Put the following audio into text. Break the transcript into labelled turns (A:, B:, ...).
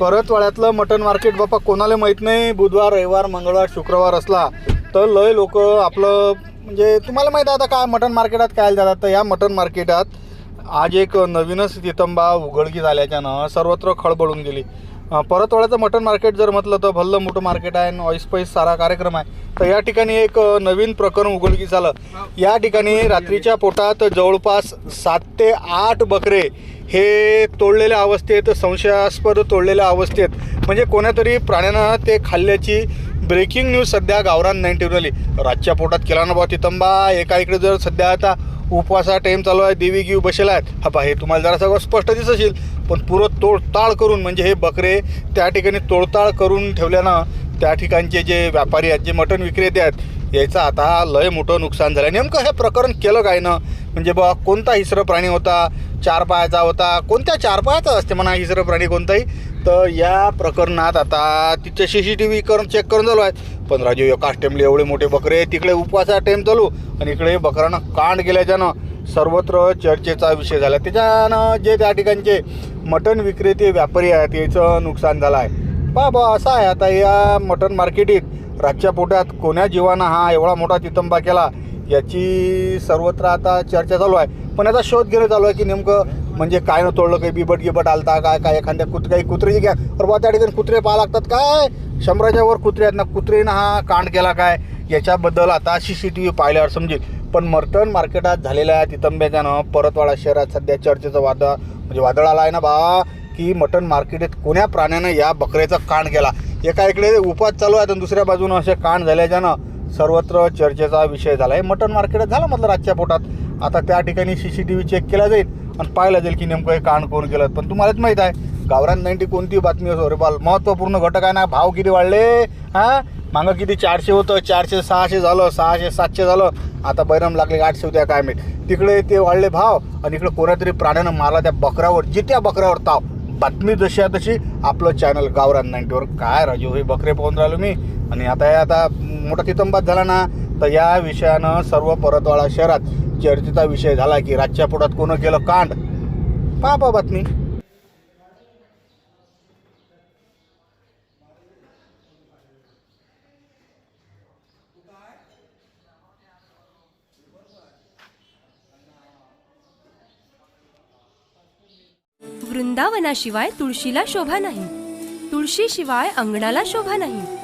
A: परतवाड्यातलं mutton market बापा कोणाला माहीत नाही बुधवार रविवार मंगळवार शुक्रवार असला तर लय लोक आपलं म्हणजे तुम्हाला माहीत आहे आता काय मटन मार्केटात काय जातात तर या मटन मार्केटात आज एक नवीनच तितंबा उघडकी झाल्याच्यानं सर्वत्र खळबळून गेली. परतवाड्याचं मटन मार्केट जर म्हटलं तर भल्लं मोठं मार्केट आहे ऑइस पैस सारा कार्यक्रम आहे. तर या ठिकाणी एक नवीन प्रकरण उघडकीस झालं या ठिकाणी रात्रीच्या पोटात जवळपास सात ते आठ बकरे हे तोडलेल्या अवस्थेत संशयास्पद तोडलेल्या अवस्थेत म्हणजे कोण्यातरी प्राण्यानं ते खाल्ल्याची ब्रेकिंग न्यूज सध्या गावरान नाईन्टीवर आली. रातच्या पोटात केला ना बा तितंबा एका इकडे जर सध्या आता उपवासा टाईम चालू आहे देवी गिव बसेला आहेत हा पहा हे तुम्हाला जरा सगळं स्पष्ट दिसशील. पण पुरं तोडताळ करून म्हणजे हे बकरे त्या ठिकाणी तोडताळ करून ठेवल्यानं त्या ठिकाणचे जे व्यापारी आहेत जे मटण विक्रेते आहेत याचं आता लय मोठं नुकसान झालं नेमकं हे प्रकरण केलं काय ना? म्हणजे बा कोणता हिस्र प्राणी होता? चार पायाचा होता. कोणत्या चार पायाचा असते म्हणा हिस्र प्राणी कोणताही? तर या प्रकरणात आता तिचे सी सी टी व्ही करून चेक करून चालू आहेत. पण राजू एकाच टेमले एवढे मोठे बकरे तिकडे उपवासा टेम चालू. आणि इकडे बकरानं कांड गेल्याच्यानं सर्वत्र चर्चेचा विषय झाला. त्याच्यानं जे त्या ठिकाणचे मटण विक्रेते व्यापारी आहेत याचं नुकसान झालं आहे बा बा असं आहे. आता या मटण मार्केटीत रातच्या पोटात कोण्या जीवानं हा एवढा मोठा तितंबा केला? याची सर्वत्र आता चर्चा चालू आहे. पण याचा शोध घेणं चालू आहे की नेमकं म्हणजे काय न तोडलं काही बिबट गिबट आलता काय काय एखाद्या कुत्र काही कुत्रे घ्या. तर बा त्या ठिकाणी कुत्रे पाहा लागतात काय? शंभराच्या वर कुत्रे आहेत ना कुत्रेनं हा कांड केला काय? याच्याबद्दल आता सी सी टी व्ही पाहिल्यावर समजेल. पण मर्टन मार्केटात झालेल्या तितंब्याच्यानं परतवाडा शहरात सध्या चर्चेचं वादळ म्हणजे वादळ आला आहे ना बा की मटन मार्केटात कोण्या प्राण्यानं या बकऱ्याचा कांड केला? एका इकडे उपास चालू आहे तर दुसऱ्या बाजूनं असे कांड झाल्याच्यानं सर्वत्र चर्चेचा विषय झाला आहे मटन मार्केटात झालं म्हटलं रातच्या पोटात. आता त्या ठिकाणी C C T V check केला जाईल आणि पाहिलं जाईल की नेमकं हे कान कोण केलं. पण तुम्हालाच माहीत आहे गावरान नाईन्टी कोणती बातमी असो रे बाल महत्त्वपूर्ण घटक आहे ना भाव किती वाढले. हां? मागं किती चारशे होतं चारशे सहाशे झालं सहाशे सातशे झालं. आता बैरम लागले की आठशे होत्या काय माहीत. तिकडे ते वाढले भाव आणि इकडे कोणातरी प्राण्यानं मारला त्या बकऱ्यावर. जित्या बकऱ्यावर ताव. बातमी जशी आहे तशी आपलं चॅनल गावरान नाईन्टीवर. काय राजू हे बकरे पाहून राहिलो मी. आणि आता हे आता मोठा तितंबात झाला ना तर या विषयानं सर्व परतवाडा शहरात चर्चेचा विषय झाला की रातच्या पोटात कोणं केलं कांड? पहा पहा बातमी.
B: वृंदावनाशिवाय तुळशीला शोभा नाही. तुळशीशिवाय अंगणाला शोभा नाही.